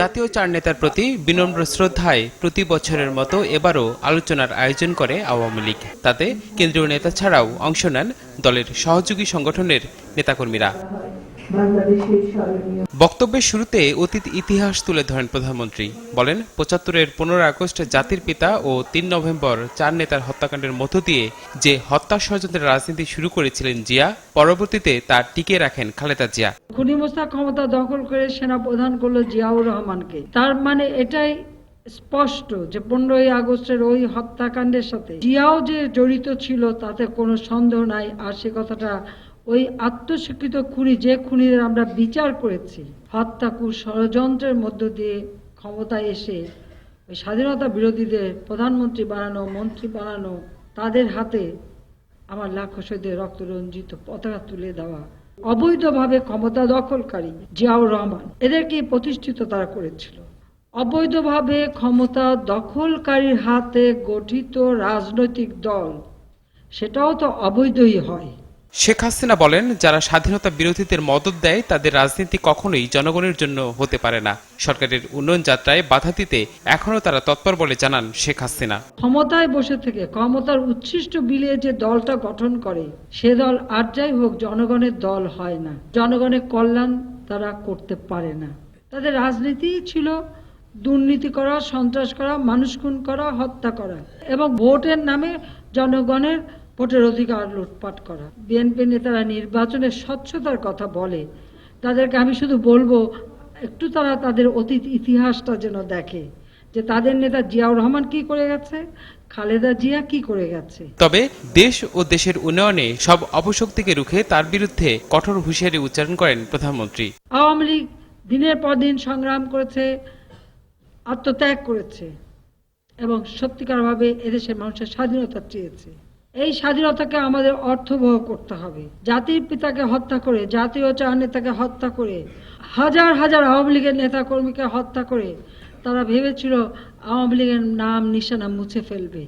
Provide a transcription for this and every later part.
জাতীয় চার নেতার প্রতি বিনম্র শ্রদ্ধায় প্রতি বছরের মতো এবারও আলোচনার আয়োজন করে আওয়ামী লীগ। তাতে কেন্দ্রীয় নেতা ছাড়াও অংশ নেন দলের সহযোগী সংগঠনের নেতাকর্মীরা। বক্তব্যের শুরুতে অতীত ইতিহাস তুলে ধরেন প্রধানমন্ত্রী। বলেন, পঁচাত্তরের পনেরো আগস্ট জাতির পিতা ও তিন নভেম্বর চার নেতার হত্যাকাণ্ডের মধ্য দিয়ে যে হত্যা ষড়যন্ত্রের রাজনীতি শুরু করেছিলেন জিয়া, পরবর্তীতে তা টিকিয়ে রাখেন খালেদা জিয়া। খুনি মোস্তাক ক্ষমতা দখল করে সেনা প্রধান করল জিয়াউর রহমানকে। তার মানে এটাই স্পষ্ট যে পনেরোই আগস্টের ওই হত্যাকাণ্ডের সাথে জিয়াও যে জড়িত ছিল, তাতে কোনো সন্দেহ নাই। আর সে কথাটা ওই আত্মস্বীকৃত খুনি, যে খুনিদের আমরা বিচার করেছি হত্যা কু ষড়যন্ত্রের মধ্য দিয়ে ক্ষমতায় এসে ওই স্বাধীনতা বিরোধীদের প্রধানমন্ত্রী বানানো, মন্ত্রী বানানো, তাদের হাতে আমার লাখো শহীদের রক্তরঞ্জিত পতাকা তুলে দেওয়া, অবৈধভাবে ক্ষমতা দখলকারী জিয়াউর রহমান এদেরকে প্রতিষ্ঠিত তারা করেছিল। অবৈধভাবে ক্ষমতা দখলকারীর হাতে গঠিত রাজনৈতিক দল সেটাও তো অবৈধই হয়। শেখ হাসিনা বলেন যারা স্বাধীনতা বিরোধীদের মদত দেয় তাদের রাজনীতি কখনোই জনগণের জন্য হতে পারে না। সরকারের উন্নয়ন যাত্রায় বাধা দিতে এখনও তারা তৎপর বলে জানান শেখ হাসিনা। ক্ষমতায় বসে থেকে ক্ষমতার উচ্ছিষ্ট বিলিয়ে যে দলটা গঠন করে সে দল আর যাই হোক জনগণের দল হয় না। জনগণের কল্যাণ তারা করতে পারে না। তাদের রাজনীতি ছিল দুর্নীতি করা সন্ত্রাস করা মানুষ খুন করা হত্যা করা এবং ভোটের নামে জনগণের ভোটের অধিকার লুটপাট করা। বিএনপি নেতারা নির্বাচনের স্বচ্ছতার কথা বলে। তাদেরকে আমি শুধু বলব একটু তারা তাদের অতীত ইতিহাসটা যেন দেখে যে তাদের নেতা জিয়াউর রহমান কি করে গেছে খালেদা জিয়া কি করে গেছে। তবে দেশ ও দেশের উন্নয়নে সব অপশক্তিকে রুখে তার বিরুদ্ধে কঠোর হুঁশিয়ারি উচ্চারণ করেন প্রধানমন্ত্রী। আওয়ামী লীগ দিনের পর দিন সংগ্রাম করেছে আত্মত্যাগ করেছে এবং সত্যিকারভাবে এদেশের মানুষের স্বাধীনতা চেয়েছে। এই স্বাধীনতাকে আমাদের অর্থবহ করতে হবে। জাতির পিতাকে হত্যা করে, জাতীয় চার নেতাকে হত্যা করে, হাজার হাজার আওয়ামী লীগের নেতা কর্মীকে হত্যা করে তারা ভেবেছিল আওয়ামী লীগের নাম নিশানা মুছে ফেলবে।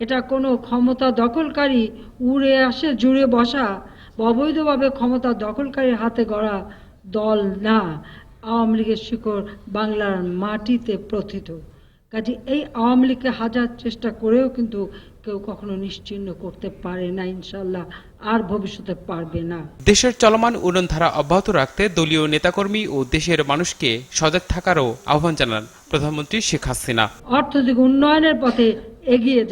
এটা কোনো ক্ষমতা দখলকারী উড়ে আসে, জুড়ে বসা অবৈধভাবে ক্ষমতা দখলকারীর হাতে গড়া দল না। আওয়ামী লীগের শিকড় বাংলার মাটিতে প্রথিত। কাজে এই আওয়ামী লীগকে হাজার চেষ্টা করেও কিন্তু কেউ কখনো নিশ্চিহ্ন করতে পারে না ইনশাল্লাহ আর ভবিষ্যতে পারবে না। দেশের চলমান উন্নয়ন ধারা অব্যাহত রাখতে দলীয় নেতাকর্মী ও দেশের মানুষকে সজাগ থাকারও আহ্বান জানান প্রধানমন্ত্রী শেখ হাসিনা। অর্থনৈতিক উন্নয়নের পথে এগিয়ে যাবে